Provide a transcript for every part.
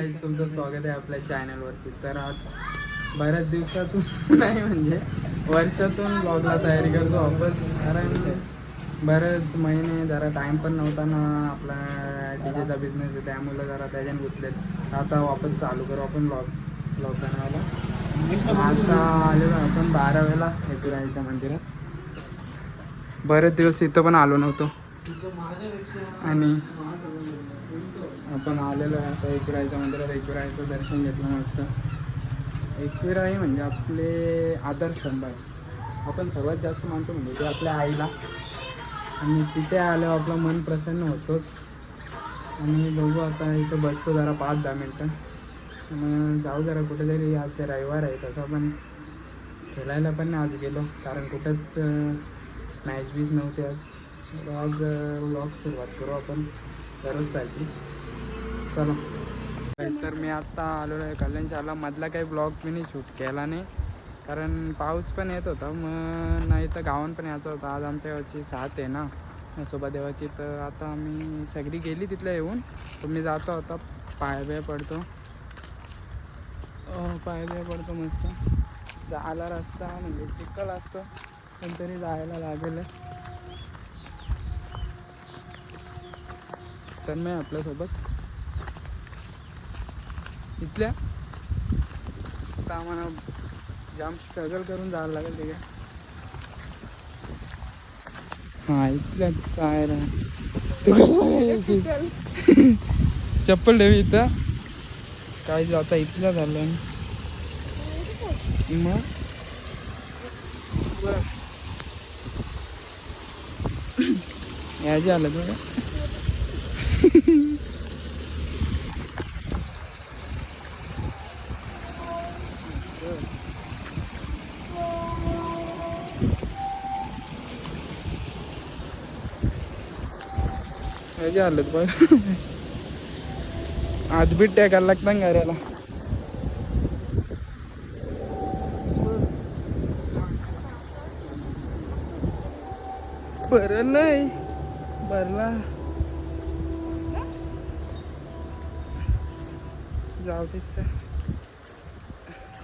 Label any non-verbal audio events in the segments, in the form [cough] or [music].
तुमचं स्वागत आहे आपल्या चॅनलवरती तर आज बऱ्याच दिवसातून [laughs] नाही म्हणजे वर्षातून ब्लॉगला तयारी करतो वापस कारण बरेच महिने जरा टाईम पण नव्हता ना आपला डी जेचा बिझनेस आहे त्यामुळे जरा त्याच्याने गुंतलेत. आता वापस चालू करू आपण ब्लॉग ब्लॉग बनवायला. आता आलेलो आपण बारा वेळेला एकविराईच्या मंदिरात. बरेच दिवस इथं पण आलो नव्हतो. आणि आपण आलेलो आहे आता एकविरायच्या मंदिरात. एकविरायचं दर्शन घेतलं मस्त. एकविराई म्हणजे आपले आदरस्तंभ आहे आपण सर्वात जास्त मानतो म्हणजे ते आपल्या आईला. आणि तिथे आल्यावर आपलं मन प्रसन्न होतोच. आणि बघू आता इथं बसतो जरा पाच दहा मिनटं. मग जाऊ जरा कुठेतरी. आज ते रविवार आहे तसं पण खेळायला पण आज गेलो. कारण कुठंच मॅच बीच नव्हते आज. आज व्लॉग सुरुवात करू आपण दररोजसाठी. चला. तर मी आत्ता आलेलो आहे कल्याणशाला. मधला काही ब्लॉग मी नाही शूट केला नाही. कारण पाऊस पण येत होता मग नाही तर गावान पण यायचं होतं. आज आमच्या गावची साथ आहे ना. नसोबा देवाची तर आता आम्ही सगळी गेली तिथल्या येऊन. तर मी जातो आता. पाय पडतो. अं, पाय पडतो मस्त. जायला रस्ता म्हणजे चिखल असतो. पण तरी जायला लागेल. तर मी आपल्यासोबत इथल्या. आता आम्हाला जाम स्ट्रगल करून जायला लागेल तिकडे हा इथल्याच आहे. चप्पल ठेवी इथं. काय आता इथल्या झालं मग? बरं. यायचे आलं तुझं याची हालत आज आजबीत टाकायला लागतं ना घराला? नाही. भरला जाऊ तेच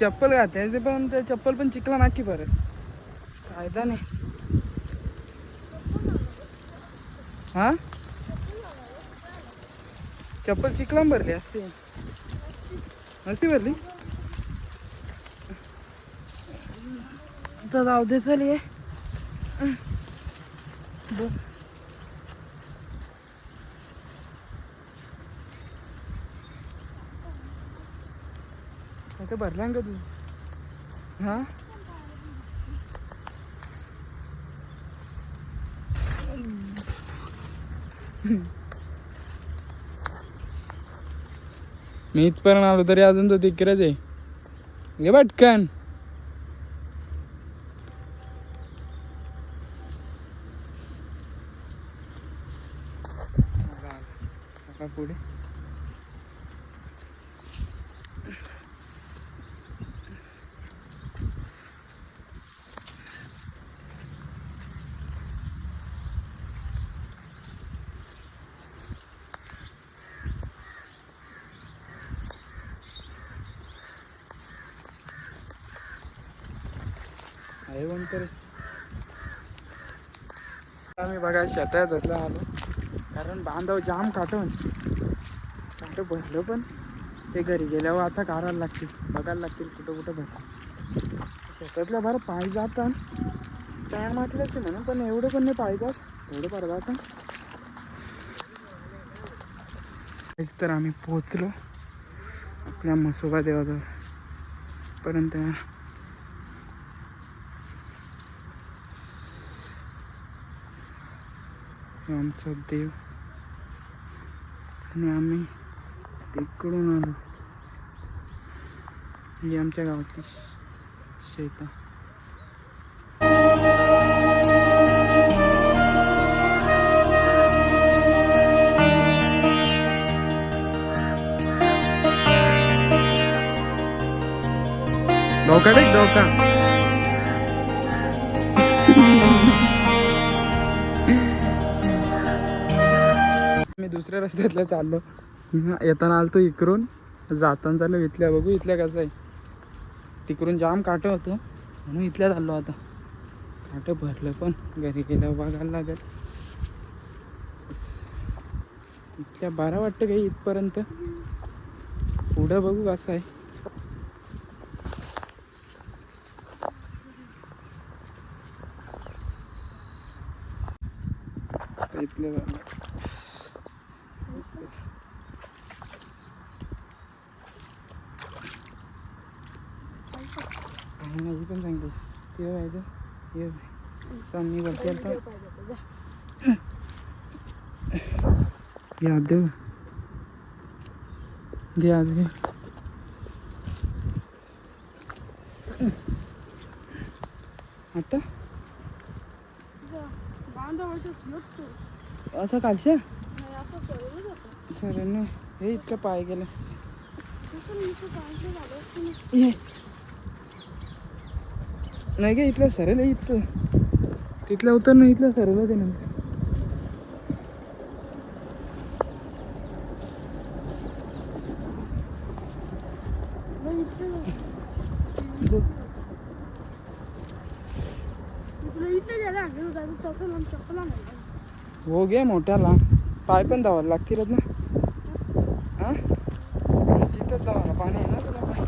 चप्पल घाते ते पण ते चप्पल पण चिकला नाकी परत फायदा नाही. हा? चप्पल चिकलाम भरली असते. नसती भरली? तर जाऊ दे चल ये. भरला का तू हा? मी इथपर्यंत आलो तरी अजून तो तिकडेच आहे घे पटकन आता पुढे आहे कोणतरी आम्ही बघा शेतात धरलं आलो. कारण बांधव जाम काटून काटं भरलं पण? ते घरी गेल्यावर आता काढायला लागतील. बघायला लागतील कुठं कुठं भरलं. शेतातल्या बरं पाय जातात काय म्हटलंच म्हणून पण एवढं पण नाही पाय जात. थोडं फार जातं तर आम्ही पोचलो आपल्या मसोबा देवाजवळ. पर्यंत आमचा देव. आणि आम्ही तिकडून आलो. ही आमच्या गावातली शेता. डोका टेक डोका मी दुसऱ्या रस्त्यातल्या चाललो. येताना आलतो इकडून. जाताना चालू इथल्या. बघू इथल्या कसं आहे. तिकडून जाम काटं होतं. म्हणून इथल्या चाललो आता. काटं भरलं पण. घरी गेल्यावर बघायला लागेल. इथल्या बारा वाटतं काही इथपर्यंत. पुढं बघू कसं आहे. इथल्या झालं आणि माझी पण सांगते ते व्हायचं ये तर मी बघते तर याद देऊ घे आज घे आता असं कालशा सर नाही हे इतकं पाय गेलं नाही का इथलं सरळ इथं. तिथलं उतर ना इथलं सरळ ते नंतर. हो गे मोठ्याला. पाय पण धावायला लागतीलच ना हा तिथंच धावायला पाणी आहे ना तुला पाय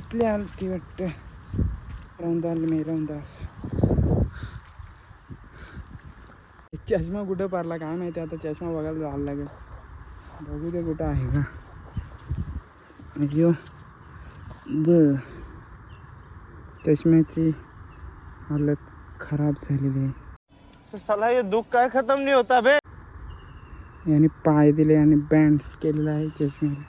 इथले आल ती वाटतं. रौंदाल मी रौंदाल चष्मा कुठं पारला काय माहिती आता चष्मा बघायला जायला लागेल. बघू दे कुठं आहे का. अयो ब चष्म्याची हालत खराब झालेली आहे. साला ये दुख काय खत्म नहीं होता बे. याने पाय दिले आणि बँड केलेला आहे चष्म्याला.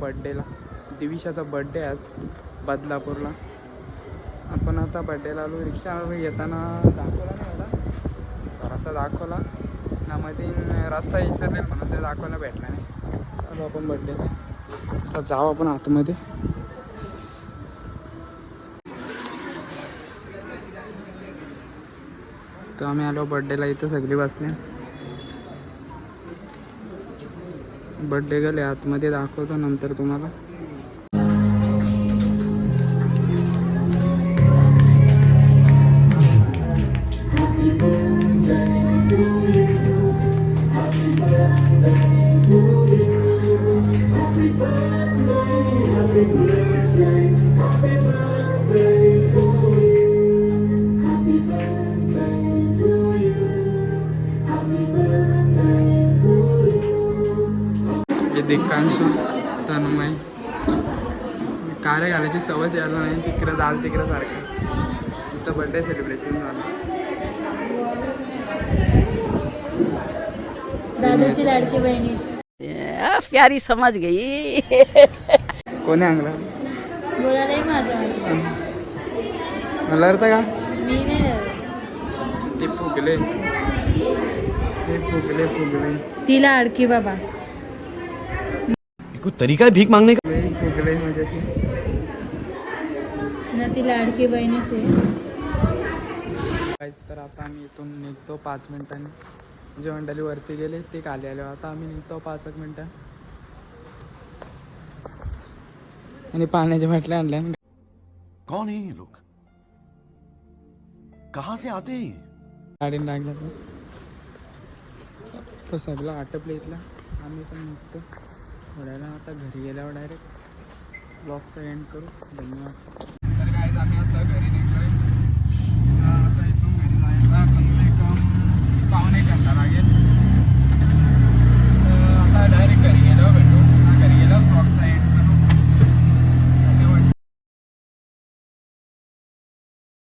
बड्डेला दिविशाचा बड्डे आज बदलापूरला. आपण आता बड्डेला आलो. रिक्षा येताना दाखवला नाही एवढा थोडासा दाखवला. ना मध्ये रस्ता विसरले म्हणून ते दाखवायला भेटला नाही. आलो आपण बड्डेला आता जाऊ आपण आतमध्ये. तर आम्ही आलो बड्डेला इथं सगळी बसले. बड्डे गेले आतमध्ये दाखवतो नंतर तुम्हाला. घालायची सवय यायला नाही तिकडं जाल तिकडं सारखं. इथं बड्डे सेलिब्रेशन झालं. दादाची लाडकी बहिणीस. आ, प्यारी समझ गई. कोणी आणलं? बोलायलाही माझं माझं. मला अर्थ का? मी नाही. ते फुगले. ते फुगले फुगले. तिला अडकी बाबा. कोई तरीका है भीख मांगने का? फुगले फुगले म्हणजे ना ती लाडकी बहिणीच आहे. काय तर आता आम्ही इथून निघतो पाच मिनिटांनी. जे मंडळी वरती गेले ते खाली आले. आता आम्ही निघतो पाच एक मिनिटं. आणि पाण्याच्या बाटल्या आणल्या आणि कौन है ये लोग? कहाँ से आते हैं ये? गाडीने लागल्या तर सगळं आटपलं इथलं आम्ही पण निघतो. थोड्याला आता घरी गेल्यावर डायरेक्ट ब्लॉगचा एंड करू. धन्यवाद. आम्ही आता घरी निघलो आहे आता इथून घरी जायला कमसे कम पावणे घंटा लागेल.